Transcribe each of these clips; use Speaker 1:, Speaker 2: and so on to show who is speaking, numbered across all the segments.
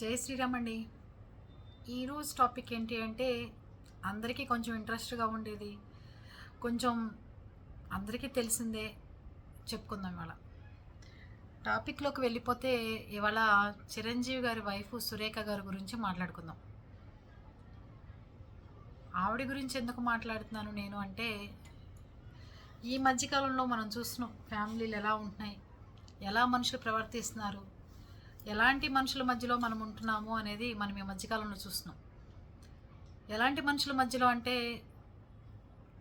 Speaker 1: జై శ్రీరామ్ అండి ఈరోజు టాపిక్ ఏంటి అంటే అందరికీ కొంచెం ఇంట్రెస్ట్గా ఉండేది. కొంచెం అందరికీ తెలిసిందే చెప్పుకుందాం ఇవాళ. టాపిక్లోకి వెళ్ళిపోతే ఇవాళ చిరంజీవి గారి వైఫ్ సురేఖ గారి గురించి మాట్లాడుకుందాం. ఆవిడ గురించి ఎందుకు మాట్లాడుతున్నాను నేను అంటే ఈ మధ్యకాలంలో మనం చూస్తున్నాం ఫ్యామిలీలు ఎలా ఉంటున్నాయి ఎలా మనుషులు ప్రవర్తిస్తున్నారు ఎలాంటి మనుషుల మధ్యలో మనం ఉంటున్నాము అనేది మనం ఈ మధ్యకాలంలో చూస్తున్నాం. ఎలాంటి మనుషుల మధ్యలో అంటే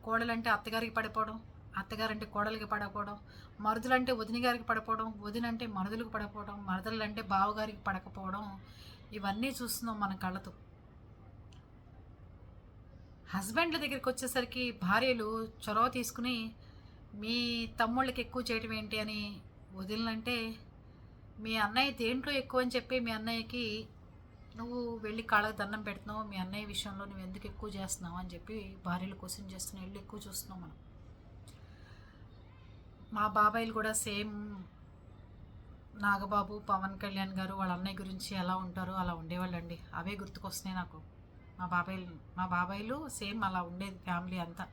Speaker 1: కోడలంటే అత్తగారికి పడిపోవడం అత్తగారంటే కోడలికి పడకపోవడం మరుదులంటే వదిన గారికి పడిపోవడం వదినంటే మరుదులకు పడకపోవడం మరదలంటే బావగారికి పడకపోవడం ఇవన్నీ చూస్తున్నాం మన కళ్ళతో. హస్బెండ్ల దగ్గరికి వచ్చేసరికి భార్యలు చొరవ తీసుకుని మీ తమ్ముళ్ళకి ఎక్కువ చేయటం ఏంటి? అని వదిలినంటే మీ అన్నయ్య దేంట్లో ఎక్కువ అని చెప్పి మీ అన్నయ్యకి నువ్వు వెళ్ళి కాళ్ళకు దండం పెడుతున్నావు మీ అన్నయ్య విషయంలో నువ్వు ఎందుకు ఎక్కువ చేస్తున్నావు? అని చెప్పి భార్యలు క్వశ్చన్ చేస్తున్నావు వెళ్ళి ఎక్కువ చూస్తున్నావు మనం. మా బాబాయిలు కూడా సేమ్ నాగబాబు పవన్ కళ్యాణ్ గారు వాళ్ళ అన్నయ్య గురించి ఎలా ఉంటారో అలా ఉండేవాళ్ళండి. అవే గుర్తుకొస్తున్నాయి నాకు. మా బాబాయిలు మా బాబాయిలు సేమ్ అలా ఉండేది ఫ్యామిలీ అంతా.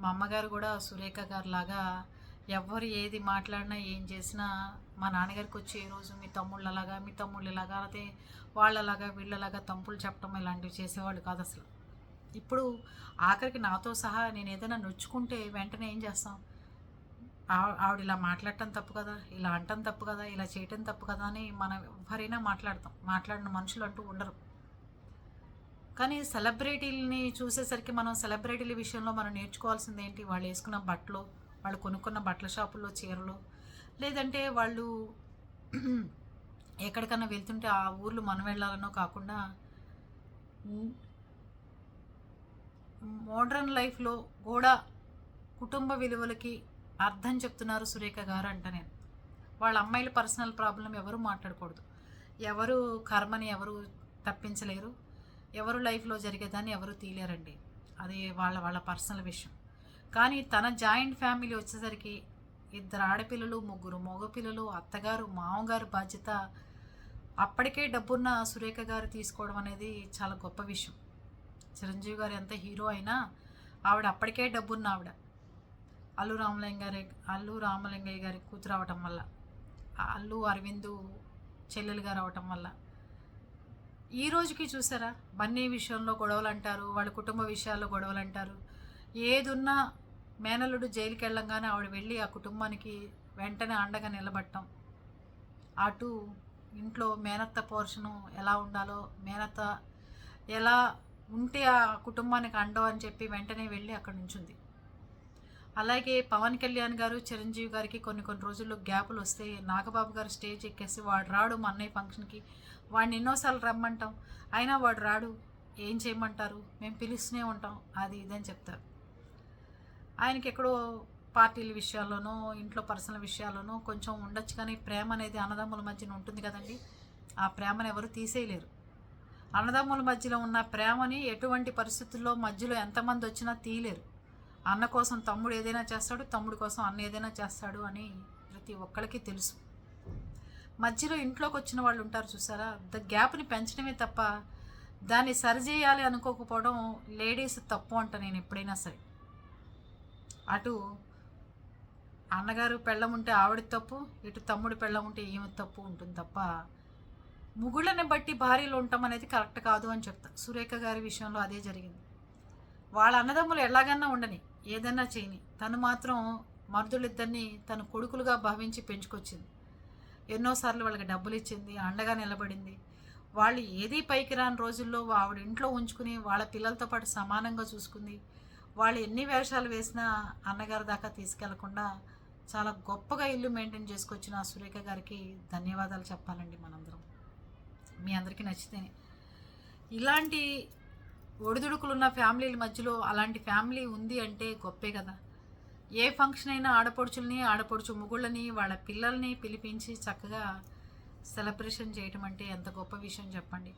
Speaker 1: మా అమ్మగారు కూడా సురేఖ గారు లాగా ఎవరు ఏది మాట్లాడినా ఏం చేసినా మా నాన్నగారికి వచ్చి ఏ రోజు మీ తమ్ముళ్ళు అలాగా మీ తమ్ముళ్ళు ఇలాగా అయితే వాళ్ళలాగా వీళ్ళలాగా తంపులు చెప్పడం ఇలాంటివి చేసేవాళ్ళు కాదు అసలు. ఇప్పుడు ఆఖరికి నాతో సహా నేను ఏదైనా నొచ్చుకుంటే వెంటనే ఏం చేస్తాం? ఆవిడ ఇలా మాట్లాడటం తప్పు కదా ఇలా అంటం తప్పు కదా ఇలా చేయటం తప్పు కదా అని మనం ఎవరైనా మాట్లాడతాం. మాట్లాడిన మనుషులు అంటూ ఉండరు. కానీ సెలబ్రిటీలని చూసేసరికి మనం సెలబ్రిటీల విషయంలో మనం నేర్చుకోవాల్సింది ఏంటి వాళ్ళు వేసుకున్న బట్టలు వాళ్ళు కొనుక్కున్న బట్టల షాపుల్లో చీరలు లేదంటే వాళ్ళు ఎక్కడికన్నా వెళ్తుంటే ఆ ఊర్లు మనం వెళ్ళాలనో కాకుండా మోడ్రన్ లైఫ్లో కూడా కుటుంబ విలువలకి అర్థం చెప్తున్నారు సురేఖ గారు అంట నేను వాళ్ళ అమ్మాయిల పర్సనల్ ప్రాబ్లం ఎవరు మాట్లాడకూడదు. ఎవరు కర్మని ఎవరు తప్పించలేరు. ఎవరు లైఫ్లో జరిగేదాన్ని ఎవరు తీయలేరండి. అది వాళ్ళ వాళ్ళ పర్సనల్ విషయం. కానీ తన జాయింట్ ఫ్యామిలీ వచ్చేసరికి ఇద్దరు ఆడపిల్లలు ముగ్గురు మగపిల్లలు అత్తగారు మామగారు బాధ్యత అప్పటికే డబ్బున్న సురేఖ గారు తీసుకోవడం అనేది చాలా గొప్ప విషయం. చిరంజీవి గారు ఎంత హీరో అయినా ఆవిడ అప్పటికే డబ్బున్న ఆవిడ. అల్లు రామలింగ గారి అల్లు రామలింగయ్య గారి కూతురు అవటం వల్ల అల్లు అరవిందు చెల్లెలు గారు అవటం వల్ల. ఈ రోజుకి చూసారా? బన్నీ విషయంలో గొడవలు అంటారు వాళ్ళ కుటుంబ విషయాల్లో గొడవలు అంటారు ఏదున్నా మేనల్లుడు జైలుకి వెళ్ళంగానే ఆవిడ వెళ్ళి ఆ కుటుంబానికి వెంటనే అండగా నిలబడటం. అటు ఇంట్లో మేనత్త పోర్షను ఎలా ఉండాలో మేనత్త ఎలా ఉంటే ఆ కుటుంబానికి అండో అని చెప్పి వెంటనే వెళ్ళి అక్కడ నుంచింది. అలాగే పవన్ కళ్యాణ్ గారు చిరంజీవి గారికి కొన్ని కొన్ని రోజుల్లో గ్యాపులు వస్తే నాగబాబు గారు స్టేజ్ ఎక్కేసి వాడు రాడు మా అన్నయ్య ఫంక్షన్కి. వాడిని ఎన్నోసార్లు రమ్మంటాం. అయినా వాడు రాడు. ఏం చేయమంటారు? మేము పిలుస్తూనే ఉంటాం. అది ఇదని చెప్తారు. ఆయనకి ఎక్కడో పార్టీల విషయాల్లోనో ఇంట్లో పర్సనల్ విషయాల్లోనో కొంచెం ఉండొచ్చు కానీ ప్రేమ అనేది అన్నదమ్ముల మధ్యన ఉంటుంది కదండి. ఆ ప్రేమను ఎవరు తీసేయలేరు. అన్నదమ్ముల మధ్యలో ఉన్న ప్రేమని ఎటువంటి పరిస్థితుల్లో మధ్యలో ఎంతమంది వచ్చినా తీయలేరు. అన్న కోసం తమ్ముడు ఏదైనా చేస్తాడు తమ్ముడు కోసం అన్న ఏదైనా చేస్తాడు అని ప్రతి ఒక్కరికి తెలుసు. మధ్యలో ఇంట్లోకి వచ్చిన వాళ్ళు ఉంటారు చూసారా? ద గ్యాప్ని పెంచడమే తప్ప దాన్ని సరిచేయాలి అనుకోకపోవడం లేడీస్ తప్పు అంట నేను ఎప్పుడైనా సరే. అటు అన్నగారు పెళ్ళం ఉంటే ఆవిడ తప్పు ఇటు తమ్ముడు పెళ్ళం ఉంటే ఈమె తప్పు ఉంటుంది తప్ప ముగుళ్ళని బట్టి భార్యలు ఉండటం అనేది కరెక్ట్ కాదు అని చెప్తా. సురేఖ గారి విషయంలో అదే జరిగింది. వాళ్ళ అన్నదమ్ములు ఎలాగన్నా ఉండని ఏదన్నా చేయని తను మాత్రం మరుదులిద్దరిని తన కొడుకులుగా భావించి పెంచుకొచ్చింది. ఎన్నోసార్లు వాళ్ళకి డబ్బులు ఇచ్చింది అండగా నిలబడింది. వాళ్ళు ఏది పైకి రాని రోజుల్లో ఆవిడ ఇంట్లో ఉంచుకుని వాళ్ళ పిల్లలతో పాటు సమానంగా చూసుకుంది. వాళ్ళు ఎన్ని వేషాలు వేసినా అన్నగారి దాకా తీసుకెళ్ళకుండా చాలా గొప్పగా ఇల్లు మెయింటైన్ చేసుకొచ్చిన ఆ సురేఖ గారికి ధన్యవాదాలు చెప్పాలండి మనందరం. మీ అందరికీ నచ్చితే ఇలాంటి ఒడిదుడుకులున్న ఫ్యామిలీల మధ్యలో అలాంటి ఫ్యామిలీ ఉంది అంటే గొప్పే కదా. ఏ ఫంక్షన్ అయినా ఆడపడుచుల్ని ఆడపడుచు ముగుళ్ళని వాళ్ళ పిల్లల్ని పిలిపించి చక్కగా సెలబ్రేషన్ చేయటం అంటే ఎంత గొప్ప విషయం చెప్పండి.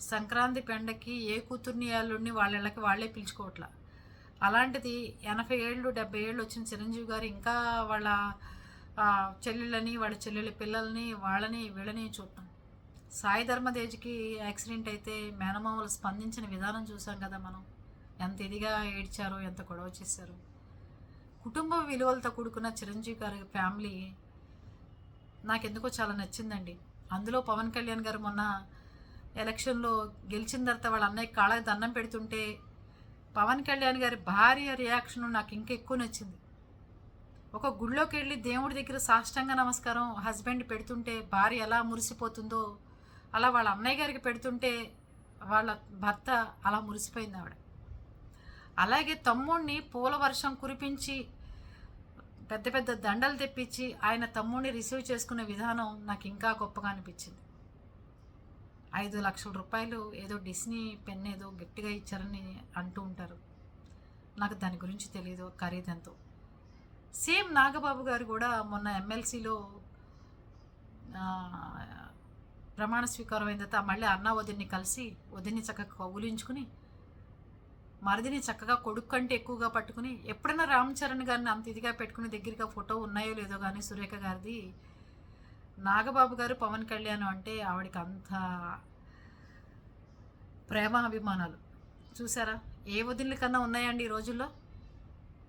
Speaker 1: సంక్రాంతి పండక్కి ఏ కూతుర్ని అల్లుడిని వాళ్ళ ఇళ్ళకి వాళ్ళే పిలుచుకోవట్లా. అలాంటిది ఎనభై ఏళ్ళు డెబ్బై ఏళ్ళు వచ్చిన చిరంజీవి గారు ఇంకా వాళ్ళ చెల్లెళ్ళని వాళ్ళ చెల్లెళ్ళ పిల్లల్ని వాళ్ళని వీళ్ళని చూడటం. సాయి ధర్మదేజ్కి యాక్సిడెంట్ అయితే మేనమామలు స్పందించిన విధానం చూసాం కదా మనం. ఎంత ఇదిగా ఏడ్చారో ఎంత గొడవ చేశారు. కుటుంబ విలువలతో కూడుకున్న చిరంజీవి గారి ఫ్యామిలీ నాకెందుకో చాలా నచ్చిందండి. అందులో పవన్ కళ్యాణ్ గారు మొన్న ఎలక్షన్లో గెలిచిన తర్వాత వాళ్ళ అన్నయ్య కాళ్ళకి దండం పెడుతుంటే పవన్ కళ్యాణ్ గారి భార్య రియాక్షన్ నాకు ఇంకా ఎక్కువ నచ్చింది. ఒక గుళ్ళోకి వెళ్ళి దేవుడి దగ్గర సాష్టంగా నమస్కారం హస్బెండ్ పెడుతుంటే భార్య ఎలా మురిసిపోతుందో అలా వాళ్ళ అన్నయ్య గారికి పెడుతుంటే వాళ్ళ భర్త అలా మురిసిపోయింది ఆవిడ. అలాగే తమ్ముడిని పూల వర్షం కురిపించి పెద్ద పెద్ద దండలు తెప్పించి ఆయన తమ్ముడిని రిసీవ్ చేసుకునే విధానం నాకు ఇంకా గొప్పగా అనిపించింది. ఐదు లక్షల రూపాయలు ఏదో డిస్నీ పెన్ ఏదో గట్టిగా ఇచ్చారని అంటూ ఉంటారు. నాకు దాని గురించి తెలియదు ఖరీదంతో. సేమ్ నాగబాబు గారు కూడా మొన్న ఎమ్మెల్సీలో ప్రమాణ స్వీకారం అయిన తర్వాత మళ్ళీ అన్న వదిన్ని కలిసి వదిన్ని చక్కగా కౌగులించుకుని మరిదిని చక్కగా కొడుకు కంటే ఎక్కువగా పట్టుకుని ఎప్పుడైనా రామ్ చరణ్ గారిని అంత ఇదిగా పెట్టుకుని దగ్గరగా ఫోటో ఉన్నాయో లేదో కానీ సురేఖ గారిది నాగబాబు గారు పవన్ కళ్యాణ్ అంటే ఆవిడకి అంత ప్రేమ అభిమానాలు. చూసారా? ఏ వదినల కన్నా ఉన్నాయండి ఈ రోజుల్లో?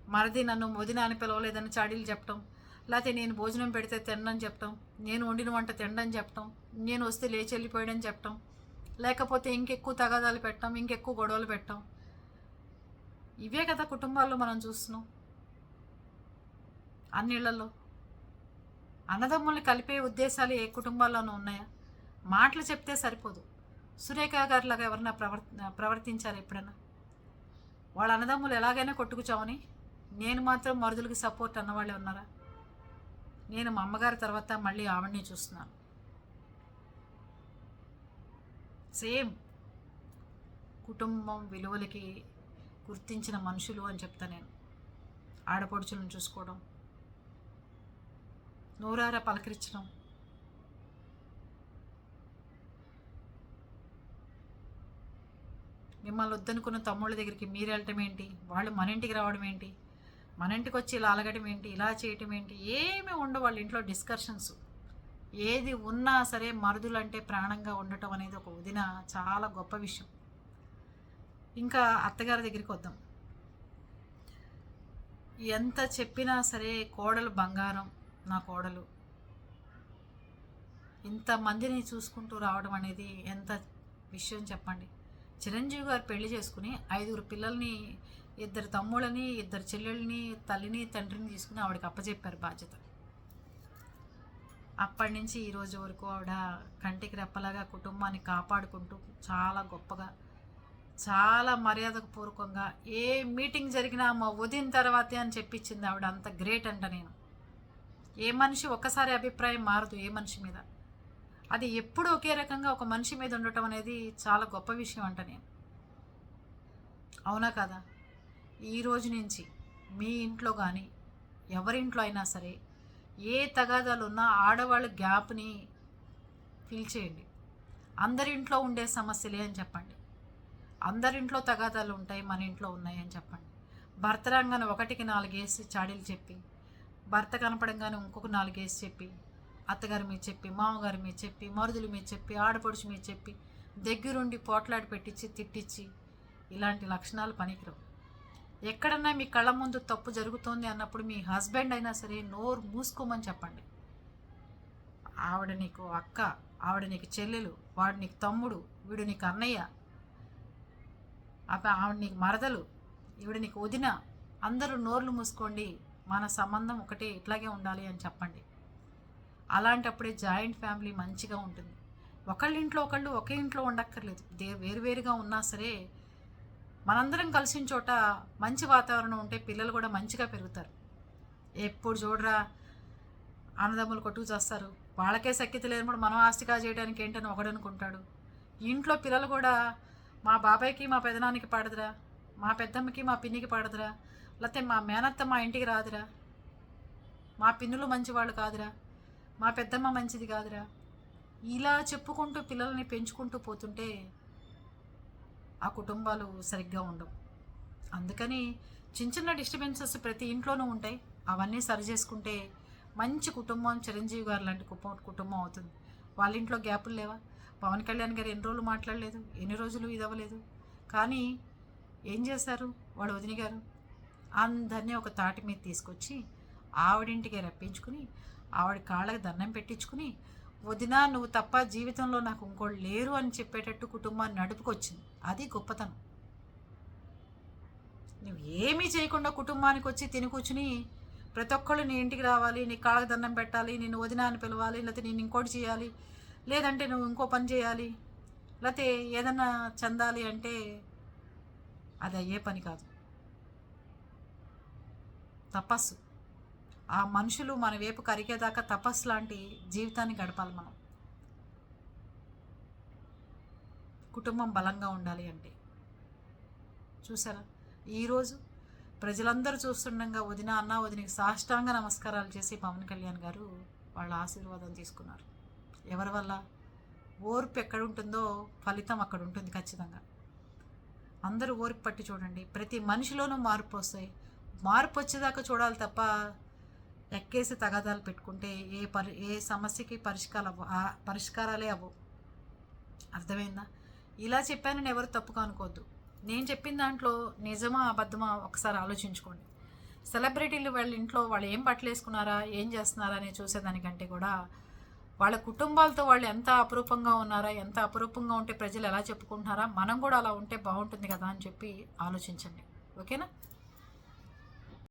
Speaker 1: మరిది నన్ను వదిన అని పిలవలేదని చాడీలు చెప్పటం లేకపోతే నేను భోజనం పెడితే తినడం చెప్పటం నేను వండిన వంట తినడం చెప్పటం నేను వస్తే లేచి వెళ్ళిపోయాడని చెప్పటం లేకపోతే ఇంకెక్కువ తగాదాలు పెట్టడం ఇంకెక్కువ గొడవలు పెట్టడం ఇవే కదా కుటుంబాల్లో మనం చూస్తున్నాం. అన్నిళ్ళలో అన్నదమ్ముల్ని కలిపే ఉద్దేశాలు ఏ కుటుంబాల్లోనూ ఉన్నాయా? మాటలు చెప్తే సరిపోదు. సురేఖ గారిలాగా ఎవరన్నా ప్రవర్ ప్రవర్తించారు ఎప్పుడైనా వాళ్ళ అన్నదమ్ములు ఎలాగైనా కొట్టుకుచావని? నేను మాత్రం మరుదులకి సపోర్ట్ అన్నవాళ్ళే ఉన్నారా? నేను మా అమ్మగారి తర్వాత మళ్ళీ ఆవిడని చూస్తున్నాను. సేమ్. కుటుంబం విలువలకి గుర్తించిన మనుషులు అని చెప్తా నేను. ఆడపడుచులను చూసుకోవడం నోరారా పలకరించడం. మిమ్మల్ని వద్దనుకున్న తమ్ముళ్ళ దగ్గరికి మీరు వెళ్ళటం ఏంటి? వాళ్ళు మన ఇంటికి రావడం ఏంటి? మన ఇంటికి వచ్చి ఇలా అలగడం ఏంటి? ఇలా చేయటం ఏంటి? ఏమీ ఉండవు వాళ్ళ ఇంట్లో డిస్కషన్స్. ఏది ఉన్నా సరే మరుదులు అంటే ప్రాణంగా ఉండటం అనేది ఒక వదిన చాలా గొప్ప విషయం. ఇంకా అత్తగారి దగ్గరికి వద్దాం. ఎంత చెప్పినా సరే కోడలు బంగారం. నా కోడలు. ఇంతమందిని చూసుకుంటూ రావడం అనేది ఎంత విషయం చెప్పండి. చిరంజీవి గారు పెళ్ళి చేసుకుని ఐదుగురు పిల్లల్ని ఇద్దరు తమ్ముళ్ళని ఇద్దరు చెల్లెళ్ళని తల్లిని తండ్రిని తీసుకుని ఆవిడకి అప్పచెప్పారు బాధ్యత. అప్పటి నుంచి ఈరోజు వరకు ఆవిడ కంటికి రెప్పలాగా కుటుంబాన్ని కాపాడుకుంటూ చాలా గొప్పగా చాలా మర్యాదకు పూర్వకంగా ఏ మీటింగ్ జరిగినా మా వదిన తర్వాతే అని చెప్పించింది ఆవిడ. అంత గ్రేట్ అంట నేను. ఏ మనిషి ఒక్కసారి అభిప్రాయం మారదు ఏ మనిషి మీద. అది ఎప్పుడు ఒకే రకంగా ఒక మనిషి మీద ఉండటం అనేది చాలా గొప్ప విషయం అంట నేను. అవునా కదా? ఈ రోజు నుంచి మీ ఇంట్లో కానీ ఎవరింట్లో అయినా సరే ఏ తగాదాలు ఉన్నా ఆడవాళ్ళ గ్యాప్ని ఫిల్ చేయండి. అందరింట్లో ఉండే సమస్యలే అని చెప్పండి. అందరింట్లో తగాదాలు ఉంటాయి మన ఇంట్లో ఉన్నాయి అని చెప్పండి. భర్త ఒకటికి నాలుగేసి చాడీలు చెప్పి భర్త కనపడంగానే ఇంకొక నాలుగేసి చెప్పి అత్తగారి మీద చెప్పి మామగారి మీద చెప్పి మరుదుల మీద చెప్పి ఆడపడుచు మీద చెప్పి దగ్గరుండి పోట్లాడి పెట్టించి తిట్టించి ఇలాంటి లక్షణాలు పనికిరావు. ఎక్కడన్నా మీ కళ్ళ ముందు తప్పు జరుగుతోంది అన్నప్పుడు మీ హస్బెండ్ అయినా సరే నోరు మూసుకోమని చెప్పండి. ఆవిడ నీకు అక్క ఆవిడ నీకు చెల్లెలు వాడు నీకు తమ్ముడు వీడు నీకు అన్నయ్య ఆవిడ నీకు మరదలు ఈవిడ నీకు వదిన అందరూ నోర్లు మూసుకోండి. మన సంబంధం ఒకటే ఇట్లాగే ఉండాలి అని చెప్పండి. అలాంటప్పుడే జాయింట్ ఫ్యామిలీ మంచిగా ఉంటుంది. ఒకళ్ళ ఇంట్లో ఒకళ్ళు ఒకే ఇంట్లో ఉండక్కర్లేదు. దే వేరువేరుగా ఉన్నా సరే మనందరం కలిసిన చోట మంచి వాతావరణం ఉంటే పిల్లలు కూడా మంచిగా పెరుగుతారు. ఎప్పుడు చూడరా అన్నదమ్ములు కొట్టుకు చేస్తారు. వాళ్ళకే సఖ్యత లేనప్పుడు మనం ఆస్తిగా చేయడానికి ఏంటని ఒకడనుకుంటాడు ఇంట్లో పిల్లలు కూడా మా బాబాయ్కి మా పెదనానికి పడదురా మా పెద్దమ్మకి మా పిన్నికి పడదురా లేకపోతే మా మేనత్త మా ఇంటికి రాదురా. మా పిన్నులు మంచివాళ్ళు కాదురా. మా పెద్దమ్మ మంచిది కాదురా. ఇలా చెప్పుకుంటూ పిల్లల్ని పెంచుకుంటూ పోతుంటే ఆ కుటుంబాలు సరిగ్గా ఉండవు. అందుకని చిన్న చిన్న డిస్టర్బెన్సెస్ ప్రతి ఇంట్లోనూ ఉంటాయి. అవన్నీ సరి చేసుకుంటే మంచి కుటుంబం చిరంజీవి గారు లాంటి కుటుంబం కుటుంబం అవుతుంది. వాళ్ళ ఇంట్లో గ్యాపులు లేవా? పవన్ కళ్యాణ్ గారు ఎన్ని రోజులు మాట్లాడలేదు? ఎన్ని రోజులు ఇదవ్వలేదు కానీ ఏం చేశారు వాడు వదిన గారు అందరినీ ఒక తాటి మీద తీసుకొచ్చి ఆవిడింటికి రప్పించుకుని ఆవిడ కాళ్ళకి దండం పెట్టించుకుని వదినా నువ్వు తప్ప జీవితంలో నాకు ఇంకోళ్ళు లేరు అని చెప్పేటట్టు కుటుంబాన్ని నడుపుకొచ్చింది. అది గొప్పతనం. నువ్వు ఏమీ చేయకుండా కుటుంబానికి వచ్చి తిని కూర్చుని ప్రతి ఒక్కళ్ళు నీ ఇంటికి రావాలి నీ కాళ్ళకి దండం పెట్టాలి నేను వదిన అని పిలవాలి లేకపోతే నేను ఇంకోటి చేయాలి లేదంటే నువ్వు ఇంకో పని చేయాలి లేకపోతే ఏదన్నా చెందాలి అంటే అది అయ్యే పని కాదు. తపస్సు. ఆ మనుషులు మన వైపు కరిగేదాకా తపస్సు లాంటి జీవితాన్ని గడపాలి మనం. కుటుంబం బలంగా ఉండాలి అంటే. చూసారా ఈరోజు ప్రజలందరూ చూస్తుండగా వదిన అన్న వదినకి సాష్టాంగ నమస్కారాలు చేసి పవన్ కళ్యాణ్ గారు వాళ్ళ ఆశీర్వాదం తీసుకున్నారు. ఎవరి వల్ల? ఓర్పు ఎక్కడ ఉంటుందో ఫలితం అక్కడ ఉంటుంది ఖచ్చితంగా. అందరూ ఓర్పు పట్టి చూడండి. ప్రతి మనిషిలోనూ మార్పు వస్తాయి. మార్పు వచ్చేదాకా చూడాలి తప్ప ఎక్కేసి తగాదాలు పెట్టుకుంటే ఏ పరి ఏ సమస్యకి పరిష్కారాలు అవ్వ ఆ పరిష్కారాలే అవ్వవు. అర్థమైందా? ఇలా చెప్పానని ఎవరు తప్పుగా అనుకోవద్దు. నేను చెప్పిన దాంట్లో నిజమా అబద్ధమా ఒకసారి ఆలోచించుకోండి. సెలబ్రిటీలు వాళ్ళ ఇంట్లో వాళ్ళు ఏం బట్టలు వేసుకున్నారా ఏం చేస్తున్నారా అని చూసేదానికంటే కూడా వాళ్ళ కుటుంబాలతో వాళ్ళు ఎంత అపురూపంగా ఉన్నారా ఎంత అపురూపంగా ఉంటే ప్రజలు ఎలా చెప్పుకుంటున్నారా మనం కూడా అలా ఉంటే బాగుంటుంది కదా అని చెప్పి ఆలోచించండి. ఓకేనా?